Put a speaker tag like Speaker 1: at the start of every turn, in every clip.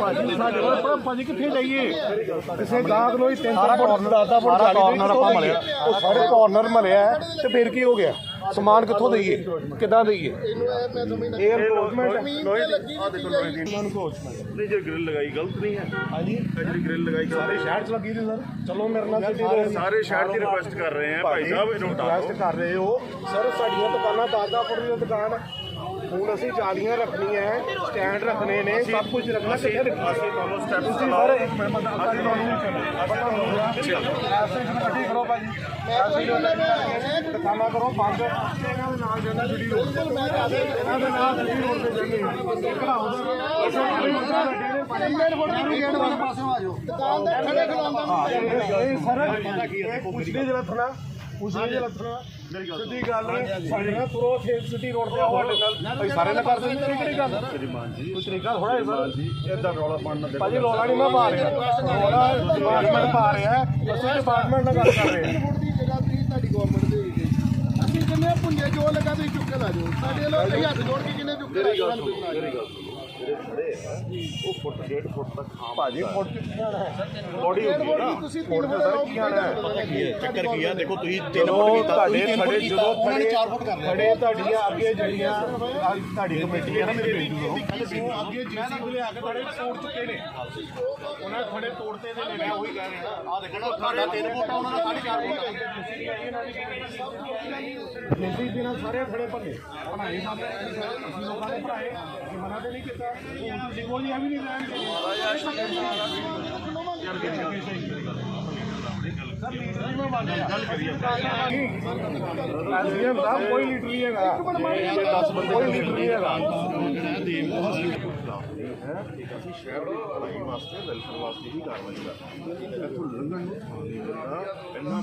Speaker 1: ਭਾਜੀ ਸਾਡੇ ਕੋਲ ਪਰ ਭਾਜੀ ਕਿੱਥੇ ਜਾਈਏ? ਕਿਸੇ ਗਾਹਕ ਨੂੰ ਹੀ ਤਿੰਨ
Speaker 2: ਸਾਰਾ
Speaker 1: ਤਿੰਨ ਫੁੱਟ
Speaker 2: corner-
Speaker 1: 10 ਫੁੱਟ
Speaker 2: ਸਾਰਾ
Speaker 1: 40
Speaker 2: corner ਆਪਾਂ ਮਲਿਆ।
Speaker 1: ਉਹ ਸਾਰੇ ਕਾਰਨਰ ਮਲਿਆ ਹੈ, ਤੇ ਫਿਰ ਕੀ ਹੋ ਗਿਆ? ਸਮਾਨ ਕਿੱਥੋਂ ਦਈਏ? ਕਿੱਦਾਂ ਦਈਏ? 에ਅਰ ਗਵਰਨਮੈਂਟ
Speaker 3: ਨਹੀਂ ਜੇ ਗ੍ਰਿਲ ਲਗਾਈ ਗਲਤ ਨਹੀਂ ਹੈ।
Speaker 1: ਹਾਂਜੀ?
Speaker 3: ਜਿਹੜੀ ਗ੍ਰਿਲ ਲਗਾਈ
Speaker 1: ਸਾਰੇ ਸ਼ਹਿਰ ਚ ਲੱਗੀ ਨੇ ਸਰ। ਚਲੋ ਮੇਰੇ ਨਾਲ ਸਿੱਧੀ
Speaker 3: ਸਾਰੇ ਸਾਰੇ ਸ਼ਹਿਰ ਦੀ ਰਿਕੁਐਸਟ ਕਰ ਰਹੇ ਆ ਭਾਈ ਸਾਹਿਬ ਇਹਨੂੰ ਹਟਾ
Speaker 1: ਰਿਕੁਐਸਟ ਕਰ ਰਹੇ ਹੋ। ਸਰ ਸਾਡੀਆਂ ਦੁਕਾਨਾਂ 10 ਫੁੱਟ ਦੀ ਦੁਕਾਨ ਹੈ। ਹੁਣ ਅਸੀਂ ਜਾਲੀਆਂ ਰੱਖਣੀਆਂ ਹੈ ਸਟੈਂਡ ਰੱਖਣੇ ਨੇ ਸਭ ਕੁਝ ਰੱਖਣਾ ਕਿੱਥੇ ਰੱਖਣਾ
Speaker 3: ਅਸੀਂ ਤੁਹਾਨੂੰ ਸਟੈਪ
Speaker 1: ਤੁਸੀਂ ਸਰ ਇੱਕ ਮਿੰਟ ਅਸੀਂ ਤੁਹਾਨੂੰ ਗੱਡੀ ਕਰੋ ਭਾਜੀ। ਦੁਕਾਨਾਂ ਕਰੋ ਬੰਦ ਇਹਨਾਂ ਦੇ ਨਾਲ ਜਾਂਦਾ ਵੀਡੀਓ ਇਹਨਾਂ ਦੇ ਨਾਲ ਵੀਡੀਓ ਰੋਡ ਤੇ ਜਾਈਏ ਘਰਾਓ ਦਾ ਗੇਟ ਵਾਲੇ ਪਾਸੇ ਆ ਜਾਓ ਦੁਕਾਨ ਦੇ ਖੜੇ ਖੜਾਉਂਦਾ ਇਹ ਸਰ ਪੁੱਛਦੇ ਜਰਾ ਥਣਾ ਪੁੱਛਦੇ ਜਰਾ ਥਣਾ ਸਿੱਧੀ ਗੱਲ ਸਾਡੇ ਨਾਲ ਤੁਰੋ ਖੇਤ ਸਿਟੀ ਰੋਡ ਤੇ ਆਓ ਸਾਡੇ ਨਾਲ ਭਾਈ ਸਾਰੇ ਨਾਲ ਕਰ ਦਿੰਦੇ ਨੇ ਕਿਹੜੀ ਗੱਲ? ਕੋਈ ਤਰੀਕਾ ਥੋੜਾ ਹੈ ਸਰ
Speaker 3: ਇਦਾਂ ਰੌਲਾ ਪਾਉਣ ਨਾਲ
Speaker 1: ਭਾਜੀ ਰੋਲਾ ਨਹੀਂ ਮੈਂ ਪਾ ਰਿਹਾ। ਰੋਲਾ ਡਿਪਾਰਟਮੈਂਟ ਪਾ ਰਿਹਾ ਅਸੀਂ ਡਿਪਾਰਟਮੈਂਟ ਨਾਲ ਗੱਲ ਕਰ ਰਹੇ ਹਾਂ।
Speaker 4: ਤੁਹਾਡੀ ਗਵਰਨਮੈਂਟ ਦੇ ਅਸੀਂ ਕਹਿੰਦੇ ਹਾਂ ਪੁੰਜੇ ਜੋ ਲੱਗਾ ਤੁਸੀਂ ਚੁੱਕ ਕੇ ਲਾ ਜਾਓ। ਸਾਡੇ ਲੋਕ ਹੱਥ ਜੋੜ ਕੇ ਕਿੰਨੇ ਚੁੱਕ ਕੇ ਲਾ ਜਾਓ?
Speaker 3: ਖੜੇ ਆ ਉਹ ਫੁੱਟ ਡੇਢ ਫੁੱਟ ਤੱਕ ਖਾਮ
Speaker 1: ਭਾਜੀ ਫੁੱਟ
Speaker 3: ਬੋਡੀ ਹੋ ਗਈ ਨਾ
Speaker 4: ਤੁਸੀਂ
Speaker 1: ਫੁੱਟ ਸਰ ਕੀ ਆਣਾ ਹੈ
Speaker 2: ਚੱਕਰ ਕੀ ਆ ਦੇਖੋ ਤੁਸੀਂ
Speaker 1: ਜਦੋਂ ਤੁਹਾਡੇ ਖੜੇ ਜਦੋਂ ਖੜੇ 4 ਫੁੱਟ ਕਰ ਖੜੇ ਤੁਹਾਡੀਆਂ ਅੱਗੇ ਜਿਹੜੀਆਂ ਤੁਹਾਡੀ ਕਮੇਟੀ ਹੈ ਨਾ ਮੇਰੇ ਬੇਟੂ ਨੂੰ ਅੱਗੇ ਜੀਸੀ ਲਿਆ ਕੇ ਤੁਹਾਡੇ ਤੋੜ ਚੁੱਕੇ ਨੇ ਉਹਨਾਂ ਨੇ ਖੜੇ ਤੋੜਤੇ ਨੇ ਮੈਂ ਉਹੀ ਕਹਿ ਰਿਹਾ
Speaker 2: ਆ ਦੇਖਣਾ ਤੁਹਾਡਾ 3 ਫੁੱਟ ਆ, ਉਹਨਾਂ ਦਾ 4.5 ਫੁੱਟ
Speaker 1: ਜੀਸੀ ਦੇ ਨਾਲ ਸਾਰੇ ਖੜੇ ਭੰਨੇ ਬਣਾਏ ਸਾਡੇ ਅਸੀਂ ਲੋਕਾਂ ਨੇ ਅਸੀਂ ਮਨਾ ਤੇ ਨਹੀਂ ਕੀਤਾ ਹੁਣ ਵੀ ਨਹੀਂ ਲੈਣ ਐਸਡੀਐਮ ਸਾਹਿਬ ਕੋਈ ਲੀਡਰ ਨਹੀਂ ਹੈਗਾ ਇਹ 10 ਬੰਦੇ ਕੋਈ ਲੀਡਰ ਨਹੀਂ ਹੈਗਾ
Speaker 3: ਅਸੀਂ ਸ਼ਹਿਰ ਦੀ ਭਲਾਈ ਵਾਸਤੇ ਵੈਲਫੇਅਰ ਵਾਸਤੇ ਹੀ ਕਾਰਵਾਈ ਕਰਦੇ ਇੱਥੋਂ ਲੰਘਣ ਨੂੰ ਥਾਂ ਨਹੀਂ ਮਿਲਦਾ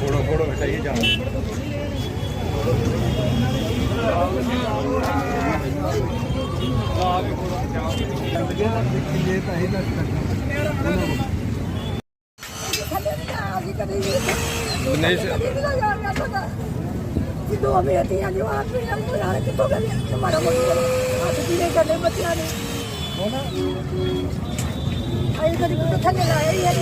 Speaker 2: ਫੋੜੋ ਫੋੜੋ ਬੇਟਾ ਇਹ ਜਾ
Speaker 5: ਦੋ ਬੇਟੀਆਂ ਜੋ ਆਪ ਵੀ ਹਮ ਬੁਲਾ ਕਿੱਥੋਂ ਗਏ ਹਮਾਰਾ ਮੁੰਡਾ ਹੱਥ ਪੀਲੇ ਕਰਦੇ ਬੱਚਿਆਂ ਨੇ ਆਈ ਕਦੀ ਕਿੱਥੇ ਥੱਲੇ ਲਾਇਆ ਹੀ ਹੈ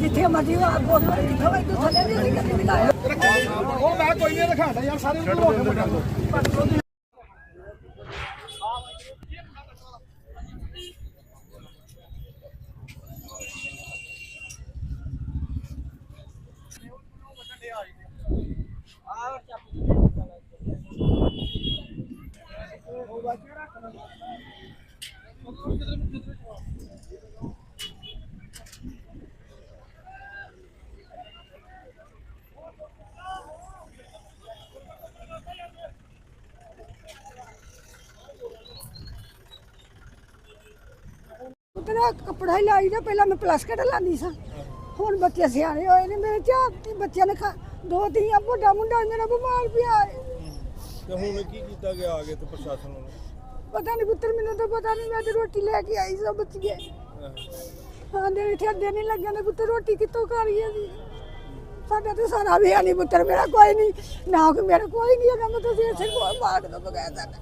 Speaker 5: ਜਿੱਥੇ ਮਰਜ਼ੀ ਆ ਬੋਲ ਜਿੱਥੇ ਵੀ ਤੂੰ ਥੱਲੇ ਨਹੀਂ ਕਦੀ ਵੀ ਲਾਇਆ
Speaker 1: ਉਹ ਮੈਂ ਕੋਈ ਨਹੀਂ ਦਿਖਾਉਂਦਾ ਯਾਰ, ਸਾਰੇ ਨੂੰ ਹੋ ਕੇ
Speaker 5: ਉਤਨਾ ਕੱਪੜਾ ਹੀ ਲਾਈ ਨਾ ਪਹਿਲਾਂ ਮੈਂ ਪਲਾਸਕਟ ਲਾਉਂਦੀ ਸਾਂ। ਹੁਣ ਬੱਚੇ ਸਿਆਣੇ ਹੋਏ ਨੇ, ਮੇਰੇ ਚਾਰ ਬੱਚਿਆਂ ਨੇ ਖਾ ਦੋ ਤੀਆਂ ਵੱਡਾ ਮੁੰਡਾ ਮੇਰਾ ਬਿਮਾਰ ਪਿਆ। ਹੈ
Speaker 6: ਤੇ ਹੁਣ ਕੀ ਕੀਤਾ ਗਿਆ ਆਗੇ ਤੇ ਪ੍ਰਸ਼ਾਸਨ ਨੂੰ
Speaker 5: ਪਤਾ ਨਹੀਂ ਪੁੱਤਰ ਮੈਨੂੰ ਤਾਂ ਪਤਾ ਨਹੀਂ ਮੈਂ ਤੇ ਰੋਟੀ ਲੈ ਕੇ ਆਈ ਸਾਂ ਬੱਚ ਗਏ। ਹਾਂ। ਦੇ ਇੱਥੇ ਅੱਧੇ ਨਹੀਂ ਲੱਗਿਆ ਨੇ ਪੁੱਤਰ ਰੋਟੀ ਕਿੱਥੋਂ ਖਾਣੀ ਸੀ ਸਾਡਾ ਤੇ ਸਾਰਾ ਵੀ ਨਹੀਂ ਪੁੱਤਰ ਮੇਰਾ ਕੋਈ ਨਹੀਂ ਨਾ ਕਿ ਮੇਰਾ ਕੋਈ ਨਹੀਂ ਹੈਗਾ ਮੈਂ ਤੁਸੀਂ ਇਸੇ ਕੋਲ ਮਾਰ ਦੋ ਬਗੈਰ ਸਾਡਾ।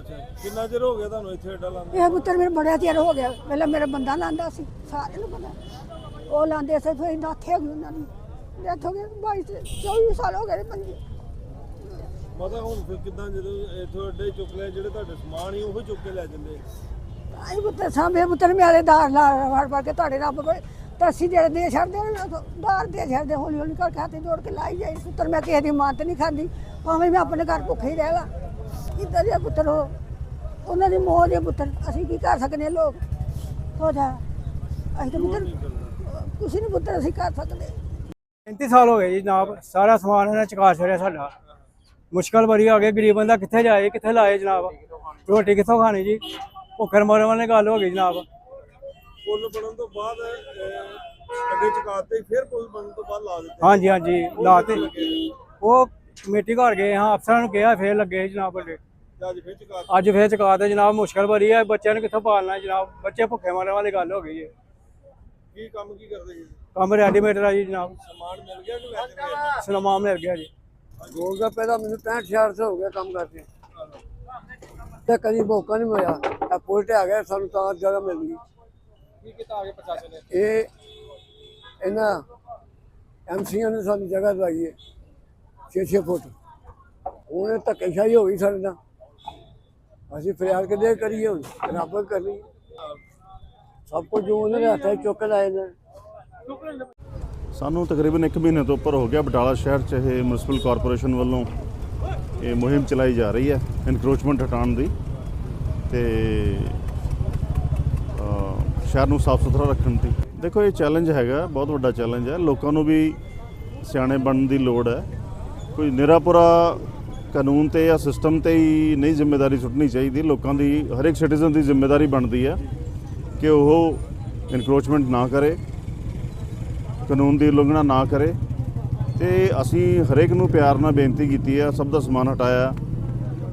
Speaker 6: ਅੱਛਾ ਕਿੰਨਾ ਚਿਰ ਹੋ ਗਿਆ ਤੁਹਾਨੂੰ ਇੱਥੇ ਅੱਡਾ ਲਾਉਂਦੇ
Speaker 5: ਇਹ ਪੁੱਤਰ ਮੇਰੇ ਬੜਾ ਚਿਰ ਹੋ ਗਿਆ ਪਹਿਲਾਂ ਮੇਰਾ ਬੰਦਾ ਲਾਂਦਾ ਸੀ ਸਾਰਿਆਂ ਨੂੰ ਪਤਾ। ਉਹ ਲਾਂਦੇ ਸੀ ਫਿਰ ਨਾਥੇ ਹੋ ਗਈ ਉਹਨਾਂ ਦੀ ਡੈਥ ਹੋ ਗਈ 22 ਤੇ 24 ਸਾਲ ਹੋ ਗਏ ਨੇ ਪੰਜੀ।
Speaker 6: ਮਤਾ ਹੁਣ ਫਿਰ ਕਿਦਾਂ ਜਦੋਂ ਇੱਥੋਂ ਅੱਡੇ ਚੁੱਕ ਲਿਆ ਜਿਹੜੇ ਤੁਹਾਡੇ ਸਮਾਨ ਹੀ ਉਹ ਚੁੱਕ ਕੇ ਲੈ ਜਾਂਦੇ?
Speaker 5: ਆਈ ਪੁੱਤਰ ਸਾਹਮਣੇ ਪੁੱਤਰ ਮੇਰੇ ਦਾਰ ਲਾ ਵੜ ਵੜ ਕੇ ਤੁਹਾਡੇ ਰੱਬ ਕੋਲ ਤਰਸੀ ਜਿਹੜੇ ਦੇ ਛੱਡਦੇ ਨੇ ਦਾਰ ਦੇ ਛੱਡਦੇ ਹੌਲੀ ਹੌਲੀ ਕਰ ਖਾਤੇ ਜੋੜ ਕੇ ਲਾਈ ਜਾਈ। ਪੁੱਤਰ ਮੈਂ ਕਿਸੇ ਦੀ ਮਾਤ ਨਹੀਂ ਖਾਂਦੀ ਭਾਵੇਂ ਮੈਂ ਆਪਣੇ ਘਰ ਭੁੱਖੇ ਹੀ ਰਹਿ ਲਾ। ਕਿੱਦਾਂ ਦੇ ਪੁੱਤਰ ਉਹ? ਉਹਨਾਂ ਦੀ ਮੋਹ ਦੇ ਪੁੱਤਰ ਅਸੀਂ ਕੀ ਕਰ ਸਕਦੇ ਹਾਂ ਲੋਕ? ਹੋ ਜਾ। ਅਸੀਂ ਤਾਂ ਪੁੱਤਰ ਕੁਛ ਨਹੀਂ ਪੁੱਤਰ ਅਸੀਂ ਕਰ ਸਕਦੇ।
Speaker 7: 35 ਸਾਲ ਹੋ ਗਏ ਜੀ ਜਨਾਬ ਸਾਰਾ ਸਮਾਨ ਇਹਨਾਂ ਚਕਾ ਛੜਿਆ ਸਾਡਾ। ਮੁਸ਼ਕਲ ਬੜੀ ਆ ਗਈ ਗਰੀਬ ਬੰਦਾ ਕਿੱਥੇ ਜਾਏ ਕਿੱਥੇ ਲਾਏ ਜਨਾਬ? ਰੋਟੀ ਕਿੱਥੋਂ ਖਾਣੀ ਜੀ? ਭੁੱਖਰ ਮਰਨ ਵਾਲੀ ਗੱਲ ਹੋ ਗਈ ਜਨਾਬ।
Speaker 6: ਪੁੱਲ ਬਣਨ ਤੋਂ ਬਾਅਦ ਅੱਡੇ ਚੁਕਾਤੇ ਫਿਰ ਪੁੱਲ ਬਣਨ ਤੋਂ ਬਾਅਦ ਲਾ ਦਿੱਤੇ।
Speaker 7: ਹਾਂਜੀ ਹਾਂਜੀ ਲਾਤੇ ਉਹ ਕਮੇਟੀ ਘਰ ਗਏ ਹਾਂ ਅਫਸਰਾਂ ਨੂੰ ਕਿਹਾ ਫੇਰ ਲੱਗੇ ਜਨਾਬ
Speaker 6: ਤੇ ਅੱਜ ਫਿਰ ਚੁਕਾ
Speaker 7: ਅੱਜ ਫੇਰ ਚਕਾਤੇ ਜਨਾਬ ਮੁਸ਼ਕਲ ਬੜੀ ਹੈ ਬੱਚਿਆਂ ਨੂੰ ਕਿੱਥੋਂ ਪਾਲਣਾ ਜਨਾਬ? ਬੱਚੇ ਭੁੱਖੇ ਮਰਨ ਵਾਲੀ ਗੱਲ ਹੋ ਗਈ ਹੈ
Speaker 6: ਕੀ ਕੰਮ ਕੀ ਕਰਦੇ ਜੀ?
Speaker 7: ਕੰਮ ਰੈਡੀਮੇਡ ਆ ਜੀ ਜਨਾਬ।
Speaker 6: ਸਮਾਨ ਮਿਲ ਗਿਆ ਮਿਲਿਆ?
Speaker 7: ਸਲਮਾ ਮਿਲ ਗਿਆ ਜੀ।
Speaker 8: ਗੋਲ ਗੱਪੇ ਦਾ ਮੈਨੂੰ 65 66 ਸਾਲ ਹੋ ਗਿਆ ਕੰਮ ਕਰਦੇ ਤੇ ਕਦੀ ਮੌਕਾ ਨਹੀਂ ਮਿਲਿਆ। ਆ ਪੁਲ ਤੇ ਆ ਗਿਆ ਸਾਨੂੰ ਤਾਂ ਜਗ੍ਹਾ ਮਿਲ ਗਈ।
Speaker 6: ਕੀ ਕੀਤਾ ਆਗੇ ਪ੍ਰਸ਼ਾਸਨ ਨੇ?
Speaker 8: ਇਹ ਇਹਨਾਂ ਐਮਸੀਆਂ ਨੇ ਸਾਨੂੰ ਜਗ੍ਹਾ ਦਵਾਈ ਹੈ 6-6 ਫੁੱਟ। ਉਹਨੇ ਧੱਕੇਸ਼ਾਹੀ ਹੋ ਗਈ ਸਾਡੇ ਨਾਲ। ਅਸੀਂ ਫਰਿਆਦ ਕਿੱਦੇ ਕਰੀਏ ਹੁਣ? ਰੱਬ ਕਰਨੀ। ਸਭ ਕੁਝ ਜੋ ਉਹਨਾਂ ਦੇ ਹੱਥਾਂ 'ਚ ਚੁੱਕ ਲਾਏ ਨੇ।
Speaker 3: ਸਾਨੂੰ ਤਕਰੀਬਨ 1 ਮਹੀਨੇ ਤੋਂ ਉੱਪਰ ਹੋ ਗਿਆ ਬਟਾਲਾ ਸ਼ਹਿਰ 'ਚ ਇਹ ਮਿਊਨਿਸਪਲ ਕਾਰਪੋਰੇਸ਼ਨ ਵੱਲੋਂ ਇਹ ਮੁਹਿੰਮ ਚਲਾਈ ਜਾ ਰਹੀ ਹੈ ਇਨਕਰੋਚਮੈਂਟ ਹਟਾਉਣ ਦੀ। ਤੇ ਸ਼ਹਿਰ ਨੂੰ ਸਾਫ਼ ਸੁਥਰਾ ਰੱਖਣ ਦੀ। ਦੇਖੋ, ਇਹ ਚੈਲੰਜ ਹੈਗਾ, ਬਹੁਤ ਵੱਡਾ ਚੈਲੰਜ ਹੈ। ਲੋਕਾਂ ਨੂੰ ਵੀ ਸਿਆਣੇ ਬਣਨ ਦੀ ਲੋੜ ਹੈ। ਕੋਈ ਨਿਰਾਪੁਰਾ ਕਾਨੂੰਨ ਤੇ ਜਾਂ ਸਿਸਟਮ ਤੇ ਹੀ ਨਹੀਂ ਜ਼ਿੰਮੇਵਾਰੀ ਸੁੱਟਣੀ ਚਾਹੀਦੀ। ਲੋਕਾਂ ਦੀ ਹਰ ਇੱਕ ਸਿਟੀਜ਼ਨ ਦੀ ਜ਼ਿੰਮੇਵਾਰੀ ਬਣਦੀ ਹੈ ਕਿ ਉਹ ਇਨਕਰੋਚਮੈਂਟ ਨਾ ਕਰੇ। ਕਾਨੂੰਨ ਦੀ ਉਲੰਘਣਾ ਨਾ ਕਰੇ ਤੇ ਅਸੀਂ ਹਰੇਕ ਨੂੰ ਪਿਆਰ ਨਾਲ ਬੇਨਤੀ ਕੀਤੀ ਹੈ, ਸਭ ਦਾ ਸਮਾਨ ਹਟਾਇਆ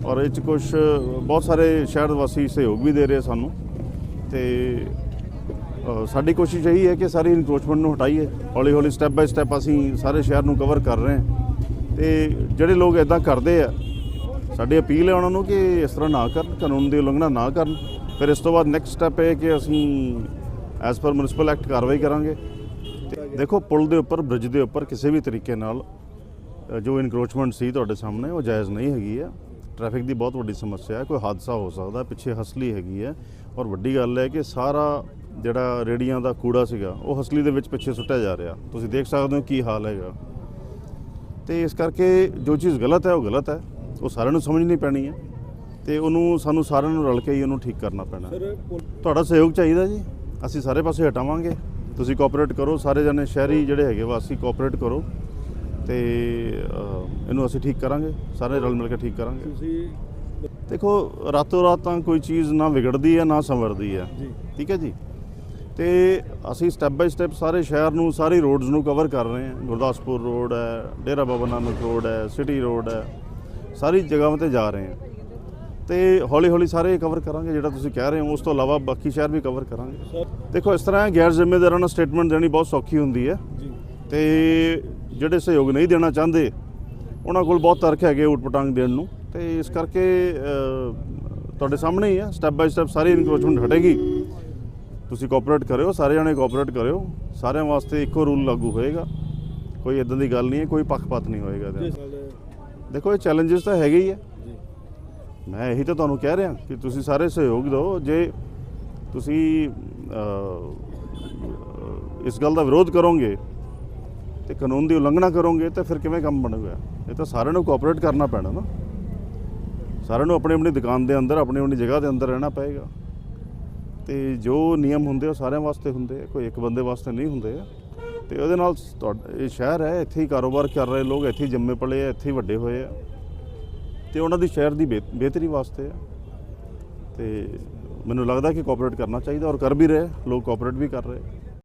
Speaker 3: ਔਰ ਇਹ ਚ ਕੁਝ ਬਹੁਤ ਸਾਰੇ ਸ਼ਹਿਰ ਵਾਸੀ ਸਹਿਯੋਗ ਵੀ ਦੇ ਰਹੇ ਸਾਨੂੰ ਤੇ ਸਾਡੀ ਕੋਸ਼ਿਸ਼ ਇਹੀ ਹੈ ਕਿ ਸਾਰੀ ਇਨਕਰੋਚਮੈਂਟ ਨੂੰ ਹਟਾਈਏ। ਹੌਲੀ ਹੌਲੀ ਸਟੈਪ ਬਾਈ ਸਟੈਪ ਅਸੀਂ ਸਾਰੇ ਸ਼ਹਿਰ ਨੂੰ ਕਵਰ ਕਰ ਰਹੇ ਹਾਂ। ਤੇ ਜਿਹੜੇ ਲੋਕ ਇਦਾਂ ਕਰਦੇ ਆ, ਸਾਡੀ ਅਪੀਲ ਹੈ ਉਹਨਾਂ ਨੂੰ ਕਿ ਇਸ ਤਰ੍ਹਾਂ ਨਾ ਕਰਨ, ਕਾਨੂੰਨ ਦੀ ਉਲੰਘਣਾ ਨਾ ਕਰਨ। ਫਿਰ ਇਸ ਤੋਂ ਬਾਅਦ ਨੈਕਸਟ ਸਟੈਪ ਇਹ ਕਿ ਅਸੀਂ ਐਜ਼ ਪਰ ਮਿਊਨਿਸਪਲ ਐਕਟ ਕਾਰਵਾਈ ਕਰਾਂਗੇ। ਦੇਖੋ ਪੁਲ ਦੇ ਉੱਪਰ ਬ੍ਰਿਜ ਦੇ ਉੱਪਰ ਕਿਸੇ ਵੀ ਤਰੀਕੇ ਨਾਲ ਜੋ ਇਨਕਰੋਚਮੈਂਟ ਸੀ ਤੁਹਾਡੇ ਸਾਹਮਣੇ ਉਹ ਜਾਇਜ਼ ਨਹੀਂ ਹੈਗੀ ਹੈ। ਟ੍ਰੈਫਿਕ ਦੀ ਬਹੁਤ ਵੱਡੀ ਸਮੱਸਿਆ ਹੈ ਕੋਈ ਹਾਦਸਾ ਹੋ ਸਕਦਾ ਪਿੱਛੇ ਹਸਲੀ ਹੈਗੀ ਹੈ। ਔਰ ਵੱਡੀ ਗੱਲ ਹੈ ਕਿ ਸਾਰਾ ਜਿਹੜਾ ਰੇੜੀਆਂ ਦਾ ਕੂੜਾ ਸੀਗਾ ਉਹ ਹਸਲੀ ਦੇ ਵਿੱਚ ਪਿੱਛੇ ਸੁੱਟਿਆ ਜਾ ਰਿਹਾ। ਤੁਸੀਂ ਦੇਖ ਸਕਦੇ ਹੋ ਕੀ ਹਾਲ ਹੈਗਾ। ਤੇ ਇਸ ਕਰਕੇ ਜੋ ਚੀਜ਼ ਗਲਤ ਹੈ ਉਹ ਗਲਤ ਹੈ। ਉਹ ਸਾਰਿਆਂ ਨੂੰ ਸਮਝਣੀ ਪੈਣੀ ਹੈ। ਤੇ ਉਹਨੂੰ ਸਾਨੂੰ ਸਾਰਿਆਂ ਨੂੰ ਰਲ ਕੇ ਹੀ ਉਹਨੂੰ ਠੀਕ ਕਰਨਾ ਪੈਣਾ। ਤੁਹਾਡਾ ਸਹਿਯੋਗ ਚਾਹੀਦਾ ਜੀ। ਅਸੀਂ ਸਾਰੇ ਪਾਸੇ ਹਟਾਵਾਂਗੇ। ਤੁਸੀਂ ਕੋਆਪਰੇਟ ਕਰੋ ਸਾਰੇ ਜਣੇ ਸ਼ਹਿਰੀ ਜਿਹੜੇ ਹੈਗੇ ਵਾਸੀ ਕੋਆਪਰੇਟ ਕਰੋ ਤੇ ਇਹਨੂੰ ਅਸੀਂ ਠੀਕ ਕਰਾਂਗੇ ਸਾਰੇ ਰਲ ਮਿਲ ਕੇ ਠੀਕ ਕਰਾਂਗੇ।
Speaker 6: ਤੁਸੀਂ
Speaker 3: ਦੇਖੋ ਰਾਤੋਂ ਰਾਤ ਤਾਂ ਕੋਈ ਚੀਜ਼ ਨਾ ਵਿਗੜਦੀ ਹੈ ਨਾ ਸੰਵਰਦੀ ਹੈ। ਠੀਕ ਹੈ ਜੀ? ਤੇ ਅਸੀਂ ਸਟੈਪ ਬਾਈ ਸਟੈਪ ਸਾਰੇ ਸ਼ਹਿਰ ਨੂੰ ਸਾਰੀ ਰੋਡਸ ਨੂੰ ਕਵਰ ਕਰ ਰਹੇ ਹਾਂ। ਗੁਰਦਾਸਪੁਰ ਰੋਡ ਹੈ ਡੇਰਾ ਬਾਬਾ ਨਾਨਕ ਰੋਡ ਹੈ ਸਿਟੀ ਰੋਡ ਹੈ ਸਾਰੀ ਜਗ੍ਹਾਵਾਂ ਤੇ ਜਾ ਰਹੇ ਹਾਂ। ਤੇ ਹੌਲੀ ਹੌਲੀ ਸਾਰੇ ਕਵਰ ਕਰਾਂਗੇ ਜਿਹੜਾ ਤੁਸੀਂ ਕਹਿ ਰਹੇ ਹੋ ਉਸ ਤੋਂ ਇਲਾਵਾ ਬਾਕੀ ਸ਼ਹਿਰ ਵੀ ਕਵਰ ਕਰਾਂਗੇ। ਦੇਖੋ ਇਸ ਤਰ੍ਹਾਂ ਗੈਰ ਜ਼ਿੰਮੇਦਾਰਾਂ ਨਾਲ ਸਟੇਟਮੈਂਟ ਦੇਣੀ ਬਹੁਤ ਸੌਖੀ ਹੁੰਦੀ ਹੈ।
Speaker 6: ਜੀ।
Speaker 3: ਤੇ ਜਿਹੜੇ ਸਹਿਯੋਗ ਨਹੀਂ ਦੇਣਾ ਚਾਹੁੰਦੇ ਉਹਨਾਂ ਕੋਲ ਬਹੁਤ ਤਰਕ ਹੈਗੇ ਉਟਪਟਾਂਗ ਦੇਣ ਨੂੰ। ਤੇ ਇਸ ਕਰਕੇ ਤੁਹਾਡੇ ਸਾਹਮਣੇ ਹੀ ਹੈ ਸਟੈਪ ਬਾਈ ਸਟੈਪ ਸਾਰੀ ਇਨਕਰੋਚਮੈਂਟ ਹਟੇਗੀ। ਤੁਸੀਂ ਕੋਆਪਰੇਟ ਕਰਿਓ ਸਾਰੇ ਜਣੇ ਕੋਆਪਰੇਟ ਕਰਿਓ ਸਾਰਿਆਂ ਵਾਸਤੇ ਇੱਕੋ ਰੂਲ ਲਾਗੂ ਹੋਏਗਾ। ਕੋਈ ਇਦਾਂ ਦੀ ਗੱਲ ਨਹੀਂ ਹੈ ਕੋਈ ਪੱਖਪਾਤ ਨਹੀਂ ਹੋਏਗਾ ਦੇਖੋ ਇਹ ਚੈਲੰਜਸ ਤਾਂ ਹੈਗੇ ਹੀ
Speaker 6: ਜੀ
Speaker 3: ਮੈਂ ਇਹੀ ਤਾਂ ਤੁਹਾਨੂੰ ਕਹਿ ਰਿਹਾ ਕਿ ਤੁਸੀਂ ਸਾਰੇ ਸਹਿਯੋਗ ਦਿਓ। ਜੇ ਤੁਸੀਂ ਇਸ ਗੱਲ ਦਾ ਵਿਰੋਧ ਕਰੋਗੇ ਤੇ ਕਾਨੂੰਨ ਦੀ ਉਲੰਘਣਾ ਕਰੋਗੇ ਤਾਂ ਫਿਰ ਕਿਵੇਂ ਕੰਮ ਬਣੂਗਾ? ਇਹ ਤਾਂ ਸਾਰਿਆਂ ਨੂੰ ਕੋਆਪਰੇਟ ਕਰਨਾ ਪੈਣਾ ਨਾ। ਸਾਰਿਆਂ ਨੂੰ ਆਪਣੀ ਆਪਣੀ ਦੁਕਾਨ ਦੇ ਅੰਦਰ, ਆਪਣੀ ਆਪਣੀ ਜਗ੍ਹਾ ਦੇ ਅੰਦਰ ਰਹਿਣਾ ਪਏਗਾ। ਤੇ ਜੋ ਨਿਯਮ ਹੁੰਦੇ ਉਹ ਸਾਰਿਆਂ ਵਾਸਤੇ ਹੁੰਦੇ ਕੋਈ ਇੱਕ ਬੰਦੇ ਵਾਸਤੇ ਨਹੀਂ ਹੁੰਦੇ ਆ। ਤੇ ਉਹਦੇ ਨਾਲ ਤੁਹਾਡਾ ਇਹ ਸ਼ਹਿਰ ਹੈ, ਇੱਥੇ ਹੀ ਕਾਰੋਬਾਰ ਕਰ ਰਹੇ ਲੋਕ, ਇੱਥੇ ਹੀ ਜੰਮੇ ਪਲੇ ਆ, ਇੱਥੇ ਹੀ ਵੱਡੇ ਹੋਏ ਆ। ਤੇ ਉਹਨਾਂ ਦੀ ਸ਼ਹਿਰ ਦੀ ਬਿਹ- ਬਿਹਤਰੀ ਵਾਸਤੇ ਆ। ਤੇ ਮੈਨੂੰ ਲੱਗਦਾ ਕਿ ਕੋਆਪਰੇਟ ਕਰਨਾ ਚਾਹੀਦਾ ਔਰ ਕਰ ਵੀ ਰਹੇ, ਲੋਕ ਕੋਆਪਰੇਟ ਵੀ ਕਰ ਰਹੇ।